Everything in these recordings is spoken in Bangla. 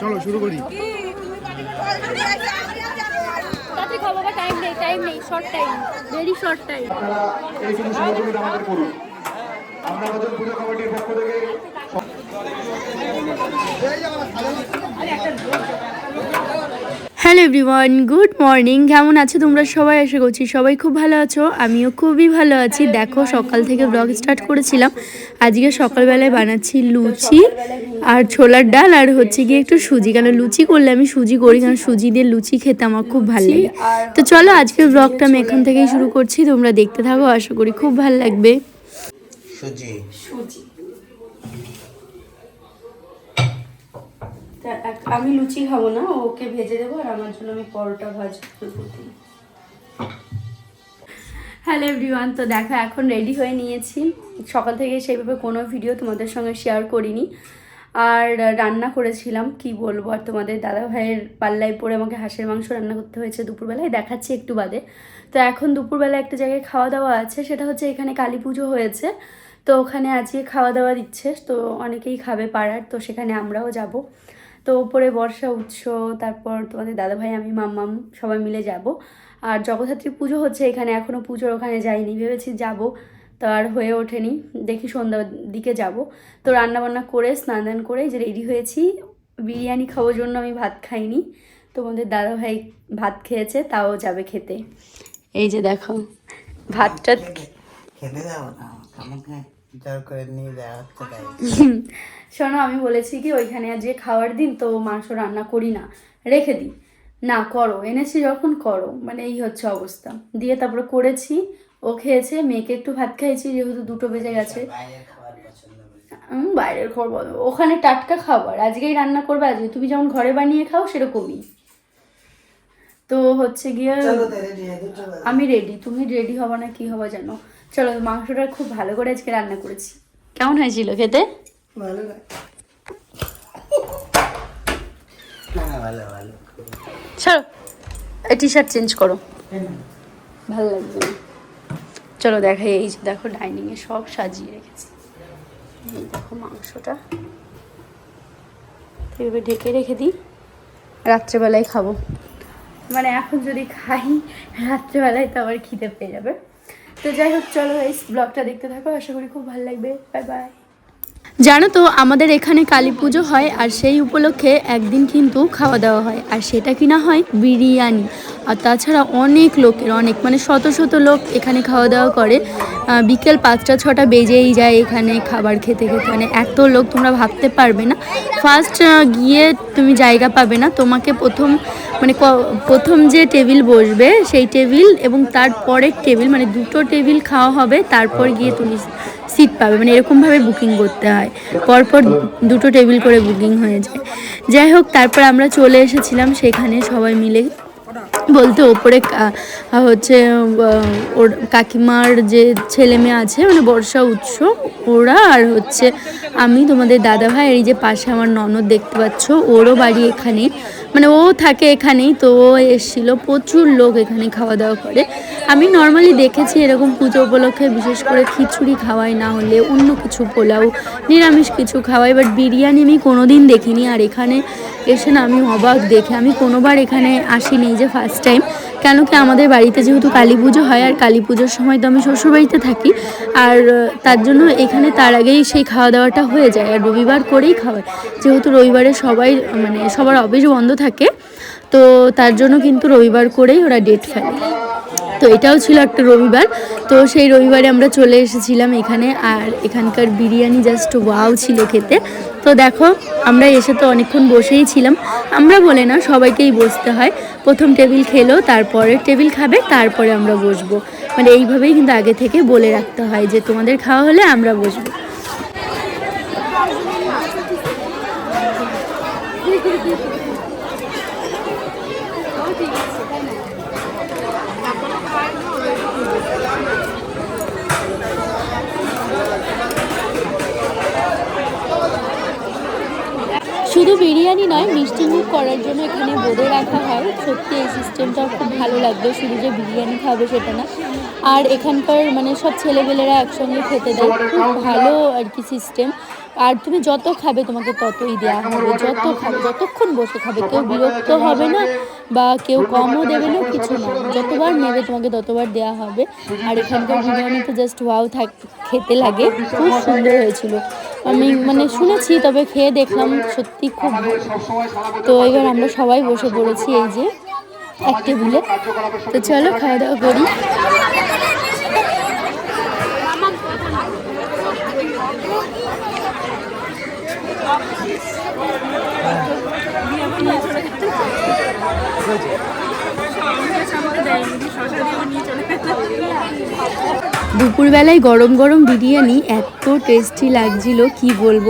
চলো শুরু করি। তাতে খাব বা টাইম নেই টাইম নেই short time very short time এই শুধু সহযোগিতা আমাদের করুন। আমরা আমাদের পুজো কমিটির পক্ষ থেকে হ্যালো এভরিওয়ান গুড মর্নিং। কেমন আছো তোমরা সবাই? আশা করছি সবাই খুব ভালো আছো। আমিও খুবই ভালো আছি। দেখো সকাল থেকে ব্লগ স্টার্ট করেছিলাম। আজকে সকালবেলায় বানাচ্ছি লুচি আর ছোলার ডাল আর হচ্ছে গিয়ে একটু সুজি। কেন লুচি করলে আমি সুজি করি কারণ সুজি দিয়ে লুচি খেতে আমার খুব ভালো লাগে। তো চলো আজকের ব্লগটা আমি এখন থেকেই শুরু করছি। তোমরা দেখতে থাকো আশা করি খুব ভালো লাগবে। সুজি। আমি লুচি খাব না, ওকে ভেজে দেবো আর আমার জন্য আমি পরোটা ভাজবো হ্যালো এভরিওয়ান তো দেখো, এখন রেডি হয়ে নিয়েছি। সকাল থেকে সেইভাবে কোনো ভিডিও তোমাদের সঙ্গে শেয়ার করিনি। আর রান্না করেছিলাম, কি বলব? আর তোমাদের দাদা ভাইয়ের পাল্লায় পড়ে আমাকে হাঁসের মাংস রান্না করতে হয়েছে দুপুরবেলায়, দেখাচ্ছি একটু বাদে। তো এখন দুপুরবেলা একটা জায়গায় খাওয়া দাওয়া আছে, সেটা হচ্ছে এখানে কালী পুজো হয়েছে। তো ওখানে আজকে খাওয়া দাওয়া দিচ্ছে, তো অনেকেই খাবে পাড়ার, তো সেখানে আমরাও যাব। তো ওপরে বর্ষা উৎস তারপর তোমাদের দাদাভাই, আমি, মাম্মাম সবাই মিলে যাব। আর জগদ্ধাত্রী পুজো হচ্ছে এখানে এখনও পুজোর ওখানে যাইনি, ভেবেছি যাব, তো আর হয়ে ওঠেনি। দেখি সন্ধ্যার দিকে যাব। তো রান্নাবান্না করে, স্নান দান করে যে রেডি হয়েছি। বিরিয়ানি খাওয়ার জন্য আমি ভাত খাইনি। তোমাদের দাদাভাই ভাত খেয়েছে, তাও যাবে খেতে। এই যে দেখো, ভাতটা খেতে যাব না শোনো আমি বলেছি কি ওইখানে যে খাওয়ার দিন তো মাংস রান্না করি না রেখে দিই। না করো এনেছি যখন করো মানে এই হচ্ছে অবস্থা। দিয়ে তারপরে করেছি ও খেয়েছে মেয়েকে একটু ভাত খাইছি যেহেতু দুটো বেজে গেছে। বাইরের খাবার ওখানে টাটকা খাবার আজকেই রান্না করবে আজকে তুমি যেমন ঘরে বানিয়ে খাও সেরকমই। তো হচ্ছে গিয়ে আমি রেডি তুমি রেডি হবা না কি হবা জানো? চলো মাংসটা খুব ভালো করে আজকে রান্না করেছি। কেমন হয়েছিল খেতে? ভালো হ্যাঁ ভালো ভালো। চলো টি শার্ট চেঞ্জ করো। ভালো লাগবে চলো দেখাই এই যে দেখো ডাইনিংয়ে সব সাজিয়ে রেখেছি। এই দেখো মাংসটা। এভাবে ঢেকে রেখে দিই। রাত্রেবেলায় খাব। মানে এখন যদি খাই রাত্রেবেলায় তো আবার খিদে পেয়ে যাবে। তো যাই হোক, চলো এই ব্লগটা দেখতে থাকো, আশা করি খুব ভালো লাগবে। বাই বাই জানো তো, আমাদের এখানে কালী পুজো হয় আর সেই উপলক্ষে একদিন কিন্তু খাওয়া দাওয়া হয়। আর সেটা কিনা হয়? বিরিয়ানি। আর তাছাড়া অনেক লোকের, অনেক মানে শত শত লোক এখানে খাওয়া দাওয়া করে। বিকেল পাঁচটা, ছটা বেজেই যায় এখানে খাবার খেতে খেতে। মানে এত লোক তোমরা ভাবতে পারবে না। ফার্স্ট গিয়ে তুমি জায়গা পাবে না। তোমাকে প্রথম মানে প্রথম যে টেবিল বসবে সেই টেবিল এবং তারপরের টেবিল মানে দুটো টেবিল খাওয়া হবে। তারপর গিয়ে তুমি সিট পাবে মানে এরকমভাবে বুকিং করতে হয়। পরপর দুটো টেবিল করে বুকিং হয়ে যায়। যাই হোক, তারপর আমরা চলে এসেছিলাম সেখানে সবাই মিলে বলতে ওপরে হচ্ছে ওর কাকিমার যে ছেলে মেয়ে আছে মানে বর্ষা উৎস, ওরা আর হচ্ছে আমি, তোমাদের দাদা ভাই এই যে পাশে আমার ননদ দেখতে পাচ্ছ, ওরও বাড়ি এখানে মানে ও থাকে এখানেই, তো ও এসেছিল, প্রচুর লোক এখানে খাওয়া দাওয়া করে। আমি নর্মালি দেখেছি এরকম পুজো উপলক্ষে, বিশেষ করে খিচুড়ি খাওয়াই, না হলে অন্য কিছু পোলাও, নিরামিষ কিছু খাওয়াই বাট বিরিয়ানি আমি কোনোদিন দেখিনি। আর এখানে এসে না, আমি অবাক দেখে, আমি কোনোবার এখানে আসিনি যে ফার্স্ট টাইম কেন কি আমাদের বাড়িতে যেহেতু কালী পুজো হয় আর কালী পুজোর সময় তো আমি শ্বশুরবাড়িতে থাকি, আর তার জন্য এখানে তার আগেই সেই খাওয়া দাওয়াটা হয়ে যায়, আর রবিবার করেই খাওয়ায়। যেহেতু রবিবারে সবাই মানে সবার অফিস বন্ধ থাকে, তো তার জন্য কিন্তু রবিবার করেই ওরা ডেট ফেলে। তো এটাও ছিল একটা রবিবার। তো সেই রবিবারে আমরা চলে এসেছিলাম এখানে, আর এখানকার বিরিয়ানি জাস্ট ওয়াও ছিল খেতে। তো দেখো, আমরা এসে তো অনেকক্ষণ বসেই ছিলাম। আমরা বলে না, সবাইকেই বসতে হয়। প্রথম টেবিল খেলো, তারপরে টেবিল খাবে, তারপরে আমরা বসবো। মানে এইভাবেই কিন্তু আগে থেকে বলে রাখতে হয় যে তোমাদের খাওয়া হলে আমরা বসবো। শুধু বিরিয়ানি নয় মিষ্টি মুখ করার জন্য এখানে বোঁদে রাখা হয়। সত্যি এই সিস্টেমটা খুব ভালো লাগবে, শুধু যে বিরিয়ানি খাবে সেটা না। আর এখানকার মানে সব ছেলেবেলেরা একসঙ্গে খেতে দেয়, খুব ভালো আর কি সিস্টেম আর তুমি যত খাবে তোমাকে ততই দেওয়া হবে, যত খাবে যতক্ষণ বসে খাবে, কেউ বিরক্ত হবে না বা কেউ কমও দেবে না, কিছু না। যতবার নেবে তোমাকে ততবার দেওয়া হবে। আর এখানকার বিরিয়ানি তো জাস্ট ওয়াও থাক, খেতে লাগে, খুব সুন্দর হয়েছিল। আমি মানে শুনেছি, তবে খেয়ে দেখলাম সত্যি খুব তো এবার আমরা সবাই বসে পড়েছি এই যে এক টেবিলে। তো চলো খাওয়া দাওয়া করি। দুপুরবেলায় গরম গরম বিরিয়ানি, এত টেস্টি লাগছিল, কি বলব?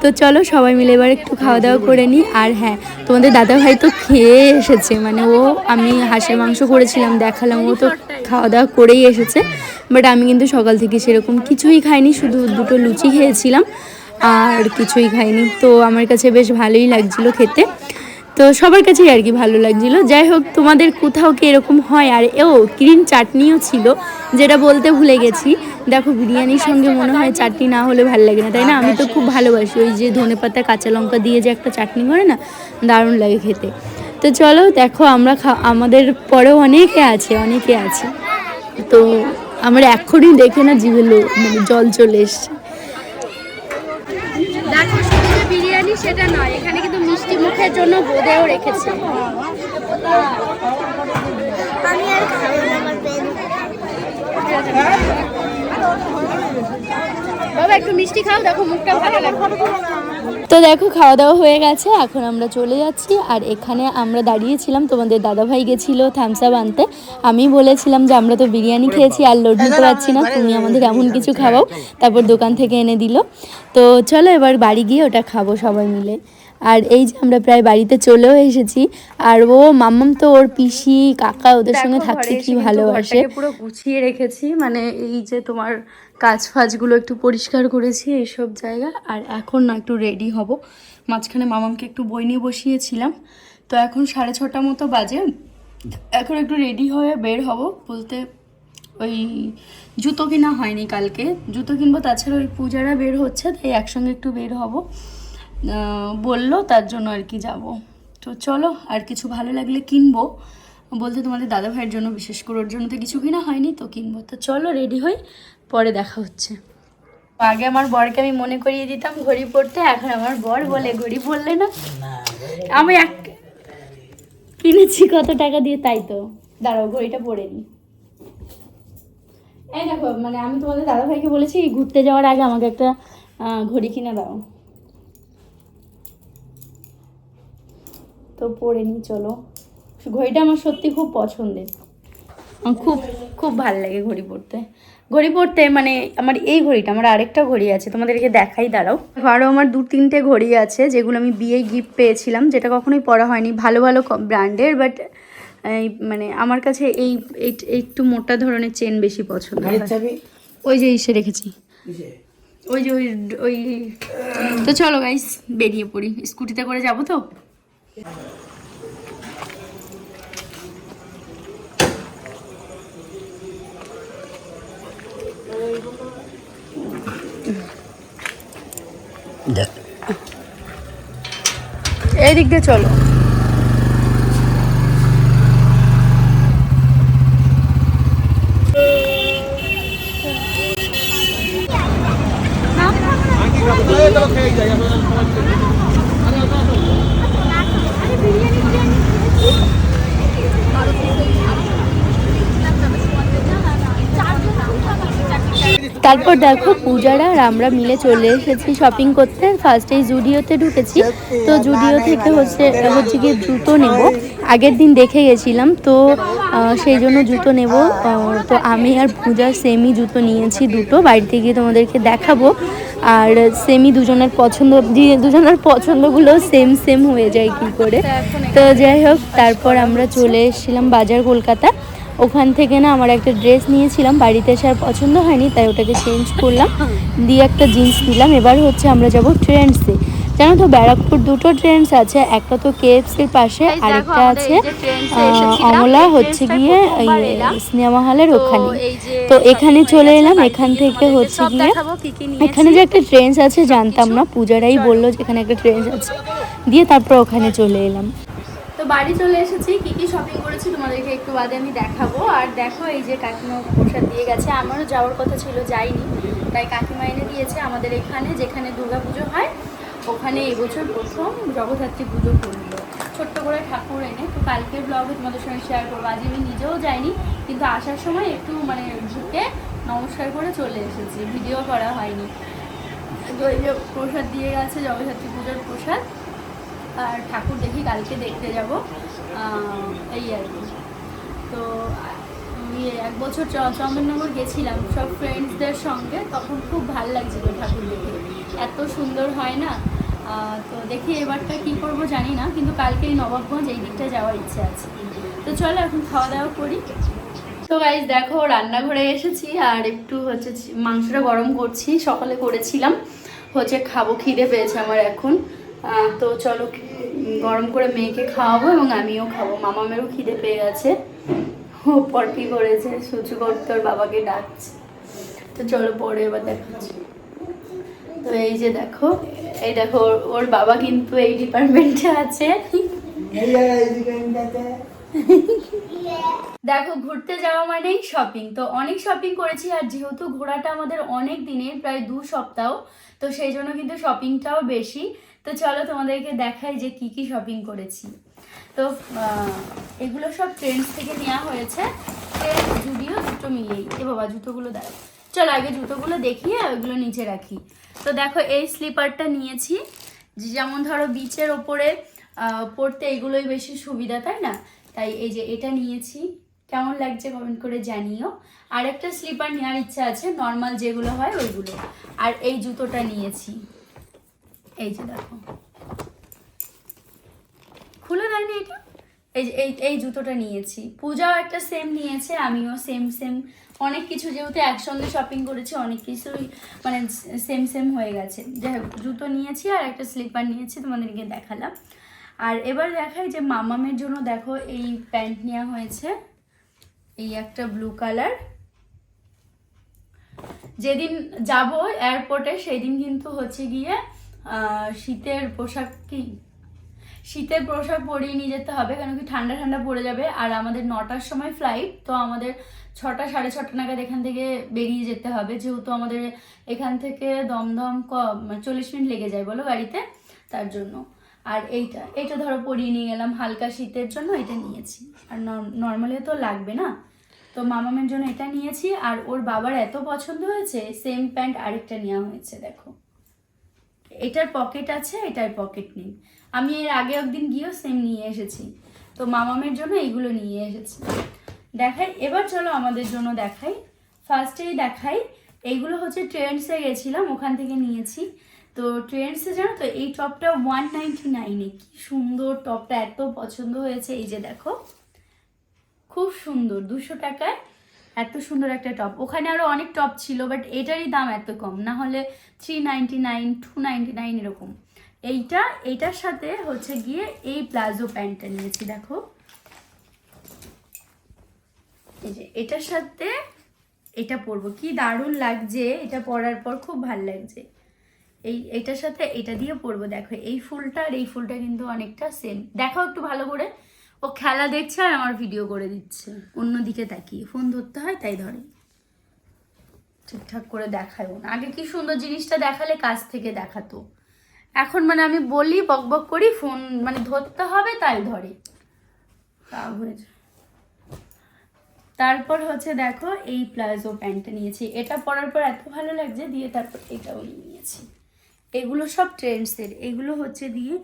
তো চলো সবাই মিলে এবার একটু খাওয়া দাওয়া করে নিই। আর হ্যাঁ তোমাদের দাদা ভাই তো খেয়ে এসেছে মানে ও, আমি হাঁসের মাংস করেছিলাম, দেখালাম, ও তো খাওয়া দাওয়া করেই এসেছে। বাট আমি কিন্তু সকাল থেকে সেরকম কিছুই খাইনি, শুধু দুটো লুচি খেয়েছিলাম, আর কিছুই খাইনি। তো আমার কাছে বেশ ভালোই লাগছিল খেতে। তো সবার কাছেই আর কি ভালো লাগছিল। যাই হোক, তোমাদের কোথাও কি এরকম হয়? আর ও গ্রিন চাটনিও ছিল, যেটা বলতে ভুলে গেছি। দেখো, বিরিয়ানির সঙ্গে মনে হয় চাটনি না হলে ভালো লাগে না, তাই না? আমি তো খুব ভালোবাসি ওই যে ধনে পাতা, কাঁচা লঙ্কা দিয়ে যে একটা চাটনি করে না? দারুণ লাগে খেতে। তো চলো, দেখো, আমরা আমাদের পরেও অনেকে আছে অনেকে আছে। তো আমার এক্ষুনি দেখে না জিভে মানে জল চলে এসছে। সেটা নয়, এখানে মুখের জন্য বোঁদেও রেখেছে। আমি আর খাব না আমার পেন। বাবা একটু মিষ্টি খাও দেখো মুখটা ভালো লাগবে তো দেখো খাওয়া দাওয়া হয়ে গেছে এখন আমরা চলে যাচ্ছি। আর এখানে আমরা দাঁড়িয়েছিলাম তোমাদের দাদাভাই গেছিল থামস আপ আনতে। আমি বলেছিলাম যে আমরা তো বিরিয়ানি খেয়েছি আর লোড নিতে পারছি না তুমি আমাদের এমন কিছু খাওয়াও। তারপর দোকান থেকে এনে দিল। তো চলো এবার বাড়ি গিয়ে ওটা খাব সবাই মিলে। আর এই যে আমরা প্রায় বাড়িতে চলেও এসেছি। আর ও মাম্মাম তো ওর পিসি কাকা ওদের সঙ্গে থাকতে কি ভালোবাসে। পুরো গুছিয়ে রেখেছি। মানে এই যে তোমার কাজ ফাজগুলো একটু পরিষ্কার করেছি এইসব জায়গা। আর এখন না একটু রেডি হব। মাঝখানে মামামকে একটু বই নিয়ে বসিয়েছিলাম। তো এখন সাড়ে ছটা মতো বাজে। এখন একটু রেডি হয়ে বের হব বলতে ওই জুতো কিনা হয়নি কালকে। জুতো কিনবো তাছাড়া ওই পূজারা বের হচ্ছে তাই একসঙ্গে একটু বের হব। বলল তার জন্য আর কি যাব। তো চলো আর কিছু ভালো লাগলে কিনবো। বলতে তোমাদের দাদা ভাইয়ের জন্য বিশেষ করে ওর জন্য তো কিছু কিনা হয়নি তো কিনবো। তো চলো রেডি হই পরে দেখা হচ্ছে। আগে আমার বরকে আমি মনে করিয়ে দিতাম ঘড়ি পরতে এখন আমার বর বলে ঘড়ি পরলে না। আমি এক কিনেছি কত টাকা দিয়ে তাই তো। দাঁড়াও ঘড়িটা পরে নি। এই দেখো মানে আমি তোমাদের দাদা ভাইকে বলেছি ঘুরতে যাওয়ার আগে আমাকে একটা ঘড়ি কিনে দাও। তো পরে নি চলো। ঘড়িটা আমার সত্যি খুব পছন্দের। আমার খুব খুব ভালো লাগে ঘড়ি পরতে ঘড়ি পরতে মানে আমার এই ঘড়িটা আমার আরেকটা ঘড়ি আছে তোমাদেরকে দেখাই দাঁড়াও। আরও আমার দু তিনটে ঘড়ি আছে যেগুলো আমি বিয়ে গিফট পেয়েছিলাম যেটা কখনোই পরা হয়নি। ভালো ভালো ব্র্যান্ডের বাট এই মানে আমার কাছে এই এই- একটু মোটা ধরনের চেন বেশি পছন্দ। ওই যে ইসে রেখেছি। ওই যে ওই ওই তো চলো গাইস বেরিয়ে পড়ি। স্কুটিতে করে যাব তো? এই দিক দিয়ে চলো। তারপর দেখো পূজারা আর আমরা মিলে চলে এসেছি শপিং করতে। ফার্স্ট এই জুডিওতে ঢুকেছি। তো জুডিও থেকে হচ্ছে হচ্ছে গিয়ে জুতো নেব। আগের দিন দেখে গেছিলাম, তো সেই জন্য জুতো নেব। তো আমি আর পূজা সেমি জুতো নিয়েছি দুটো, বাড়িতে গিয়ে তোমাদেরকে দেখাবো। আর সেমি দুজনের পছন্দ দুজনের পছন্দগুলো সেম সেম হয়ে যায় কি করে। তো যাই হোক, তারপর আমরা চলে এসেছিলাম বাজার কলকাতা। ওখান থেকে না আমার একটা ড্রেস নিয়েছিলাম, বাড়িতে এসে আর পছন্দ হয়নি, তাই ওটাকে চেঞ্জ করলাম। দিয়ে একটা জিন্স নিলাম, এবার হচ্ছে আমরা যাব ট্রেন্ডসে। জানো তো ব্যারাকপুর দুটো ট্রেন্স আছে একটা তো কেএফসির পাশে আরেকটা আছে অমলা হচ্ছে গিয়ে এই সিনেমা হলের ওখানে। তো এখানে চলে এলাম এখান থেকে হচ্ছে গিয়ে এখানে যে একটা ট্রেন্স আছে জানতাম না পূজারাই বলল যে এখানে একটা ট্রেন্স আছে। দিয়ে তারপর ওখানে চলে এলাম। তো বাড়ি চলে এসেছি কি কি শপিং করেছি তোমাদেরকে একটু বাদে আমি দেখাবো। আর দেখো এই যে কাকিমা প্রসাদ দিয়ে গেছে আমারও যাওয়ার কথা ছিল যাইনি। তাই কাকিমা এনে দিয়েছে আমাদের এখানে যেখানে দুর্গা পুজো হয়। ওখানে এবছর প্রথম জগদ্ধাত্রী পুজো করল। ছোট্ট করে ঠাকুর এনে তো কালকে ব্লগে তোমাদের সঙ্গে শেয়ার করব। আজ আমি নিজেও যাইনি, কিন্তু আসার সময় একটু মানে ঢুকে নমস্কার করে চলে এসেছি। ভিডিও করা হয়নি। তো প্রসাদ দিয়ে গেছে, জগদ্ধাত্রী পুজোর প্রসাদ। আর ঠাকুর দেখি কালকে দেখতে যাব। এই আর কি। এক বছর চন্দননগর গেছিলাম, সব ফ্রেন্ডসদের সঙ্গে, তখন খুব ভালো লাগছিল ঠাকুর দেখে। এত সুন্দর হয় না? তো দেখি এবারটা কী করব জানি না, কিন্তু কালকে এই নবাবগঞ্জ এই দিকটা যাওয়ার ইচ্ছে আছে। তো চলো এখন খাওয়া দাওয়া করি। তো গাইজ দেখো, রান্নাঘরে এসেছি, আর একটু হচ্ছে মাংসটা গরম করছি, সকালে করেছিলাম। হচ্ছে খাব, খিদে পেয়েছে আমার এখন। তো চলো, গরম করে মেয়েকে খাওয়াবো এবং আমিও খাব। মামামেরও খিদে পেয়ে গেছে। ও পরপি করেছে সুচু ওর বাবাকে ডাকছে। তো চলো পরে এবার দেখাচ্ছি। তো এই যে দেখো এই দেখো ওর- ওর বাবা কিন্তু এই ডিপার্টমেন্টে আছে। দেখো ঘুরতে যাওয়া মানেই শপিং তো অনেক শপিং করেছি আর যেহেতু ঘোরাটা আমাদের অনেক দিনের প্রায় দু সপ্তাহ তো সেই জন্য কিন্তু শপিংটাও বেশি। তো চলো তোমাদেরকে দেখাই যে কি কি শপিং করেছি। তো এগুলো সব ট্রেন্ডস থেকে নেওয়া হয়েছে। ট্রেন্ড জুডিও দুটো মিলিয়েই। এ বাবা, জুতোগুলো দাঁড়াও। চলো আগে জুতোগুলো দেখিয়ে ওইগুলো নিচে রাখি। তো দেখো, এই স্লিপারটা নিয়েছি। যেমন ধরো বিচের ওপরে পড়তে এগুলোই বেশি সুবিধা, তাই না? তাই এই যে এটা নিয়েছি। কেমন লাগছে কমেন্ট করে জানিও। আর একটা স্লিপার নেওয়ার ইচ্ছা আছে নর্মাল যেগুলো হয় ওইগুলো। আর এই জুতোটা নিয়েছি। এই যে দেখো। খুলে দেয়নি এটা? এই এই এই জুতোটা নিয়েছি। পূজাও একটা সেম নিয়েছে, আমিও সেম সেম অনেক কিছু যেহেতু একসঙ্গে শপিং করেছি, অনেক কিছুই মানে সেম সেম হয়ে গেছে। যাই হোক, জুতো নিয়েছি আর একটা স্লিপার নিয়েছি, তোমাদেরকে দেখালাম। আর এবার দেখাই যে মামামের জন্য দেখো, এই প্যান্ট নেওয়া হয়েছে। এই একটা ব্লু কালার যেদিন যাব এয়ারপোর্টে সেই দিন কিন্তু হচ্ছে গিয়ে শীতের পোশাক কি শীতের পোশাক পরিয়ে নিয়ে যেতে হবে, কেন কি ঠান্ডা ঠান্ডা পড়ে যাবে। আর আমাদের নটার সময় ফ্লাইট তো আমাদের ছটা, সাড়ে ছটা নাগাদ এখান থেকে বেরিয়ে যেতে হবে। যেহেতু আমাদের এখান থেকে দমদম ক মানে চল্লিশ মিনিট লেগে যায় বলো গাড়িতে, তার জন্য। আর এইটা এইটা ধরো পরিয়ে নিয়ে গেলাম, হালকা শীতের জন্য এটা নিয়েছি। আর নর্মালি তো লাগবে না। তো মামামের জন্য এটা নিয়েছি, আর ওর বাবার এত পছন্দ হয়েছে সেম প্যান্ট আরেকটা নেওয়া হয়েছে, দেখো। এটার পকেট আছে, এটার পকেট নেই। আমি এর আগে একদিন গিয়েও সেম নিয়ে এসেছি। তো মামামের জন্য এইগুলো নিয়ে এসেছি। দেখাই, এবার চলো আমাদের জন্য দেখাই। ফার্স্টেই দেখাই, এইগুলো হচ্ছে ট্রেন্ডসে গেছিলাম, ওখান থেকে নিয়েছি। তো ট্রেন্ডসে জানো তো, এই টপটা ওয়ান নাইনটি নাইনে কি সুন্দর টপটা, এত পছন্দ হয়েছে। এই যে দেখো, খুব সুন্দর, দুশো টাকায় এত সুন্দর একটা টপ। ওখানে আরও অনেক টপ ছিল বাট এটারই দাম এত কম। না হলে three ninety nine two ninety nine এরকম। এইটা, এইটার সাথে হচ্ছে গিয়ে এই প্লাজো প্যান্টটা নিয়েছি, দেখো। এই যে, এটার সাথে এটা পরবো। কি দারুণ লাগছে, এটা পরার পর খুব ভালো লাগছে। এই, এটার সাথে এটা দিয়ে পরবো, দেখো। এই ফুলটা আর এই ফুলটা কিন্তু অনেকটা সেম দেখো একটু ভালো করে। ও খেলা দেখছে আর আমার ভিডিও করে দিচ্ছে। অন্যদিকে তাকিয়ে। ফোন ধরতে হয়, তাই ধরে। ঠিকঠাক করে দেখায় না। আগে কি সুন্দর জিনিসটা দেখালে কাছ থেকে দেখাতো। এখন মানে আমি বলি, বক বক করি, ফোন মানে ধরতে হবে, তাই ধরে। তারপর হচ্ছে দেখো, এই প্লাজো প্যান্টটা নিয়েছি। এটা পরার পর এত ভালো লাগছে, দিয়ে তারপর এটাও নিয়েছি। এগুলো সব ট্রেন্ডসের। এগুলো হচ্ছে দিয়ে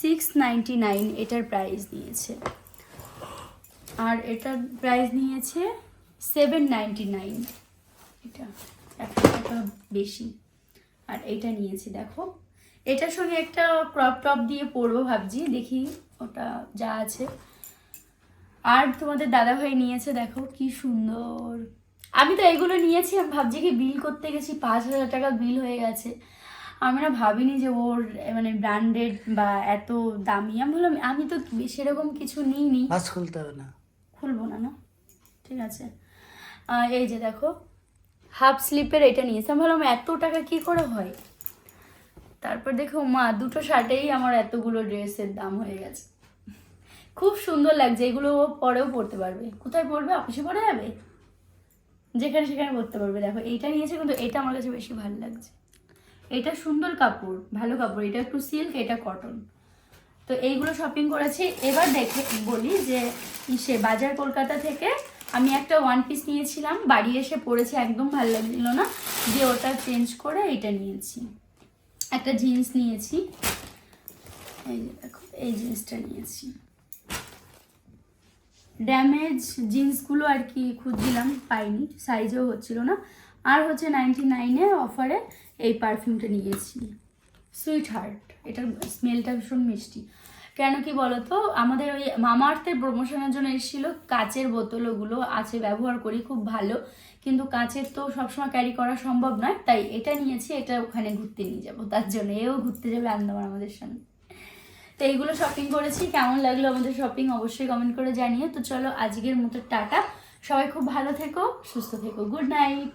সিক্স নাইনটি নাইন এটার প্রাইস নিয়েছে আর এটার প্রাইস নিয়েছে সেভেন নাইনটি নাইন এটা একশো টাকা বেশি। আর এটা নিয়েছি, দেখো। এটার সঙ্গে একটা ক্রপ টপ দিয়ে পরবো ভাবছি দেখি ওটা যা আছে। আর তোমাদের দাদাভাই নিয়েছে দেখো কি সুন্দর। আমি তো এগুলো নিয়েছি আমি ভাবছি কি বিল করতে গেছি পাঁচ হাজার টাকা বিল হয়ে গেছে। আমি না ভাবিনি যে ওর মানে ব্র্যান্ডেড বা এত দামি। আমি বললাম আমি তো সেরকম কিছু নিইনি। মাছ খুলতে হবে না। খুলবো না না? ঠিক আছে। এই যে দেখো হাফ স্লিপের এটা নিয়েছি। আমি ভাবলাম এত টাকা কি করে হয়? তারপর দেখো, মা, দুটো শার্টেই আমার এতগুলো ড্রেসের দাম হয়ে গেছে। খুব সুন্দর লাগছে, এগুলো পরেও পরতে পারবে। কোথায় পরবে? অফিসে পরে যাবে? যেখানে সেখানে পরতে পারবে। দেখো, এইটা নিয়েছে কিন্তু এটা আমার কাছে বেশি ভালো লাগছে। এটা সুন্দর কাপড়, ভালো কাপড়। এটা একটু সিল্ক এটা কটন তো এইগুলো শপিং করেছি। এবার দেখে বলি যে, সে বাজার কলকাতা থেকে আমি একটা ওয়ান পিস নিয়েছিলাম। বাড়ি এসে পরেছি, একদম ভালো লাগছিল না। দিয়ে ওটা চেঞ্জ করে এটা নিয়েছি। একটা জিন্স নিয়েছি। এই যে দেখো, এই জিন্সটা নিয়েছি। ড্যামেজ জিন্সগুলো আর কি খুঁজছিলাম, পাইনি সাইজও হচ্ছিল না। আর হচ্ছে নাইনটি নাইনে অফারে এই পারফিউমটা নিয়েছি। সুইট হার্ট এটার স্মেলটা ভীষণ মিষ্টি। কেন কি বলতো, আমাদের ওই মামার্থের প্রমোশনের জন্য এসেছিল কাচের বোতল ওগুলো আছে, ব্যবহার করি, খুব ভালো। কিন্তু কাছের তো সবসময় ক্যারি করা সম্ভব নয়, তাই এটা নিয়েছি, এটা ওখানে ঘুরতে নিয়ে যাব। তার জন্য এও ঘুরতে যাবে আন্দামান আমাদের সঙ্গে। তো এইগুলো শপিং করেছি, কেমন লাগল আমাদের শপিং অবশ্যই কমেন্ট করে জানিয়ে তো চলো আজকের মতো টাটা। সবাই খুব ভালো থেকো, সুস্থ থেকো। Good night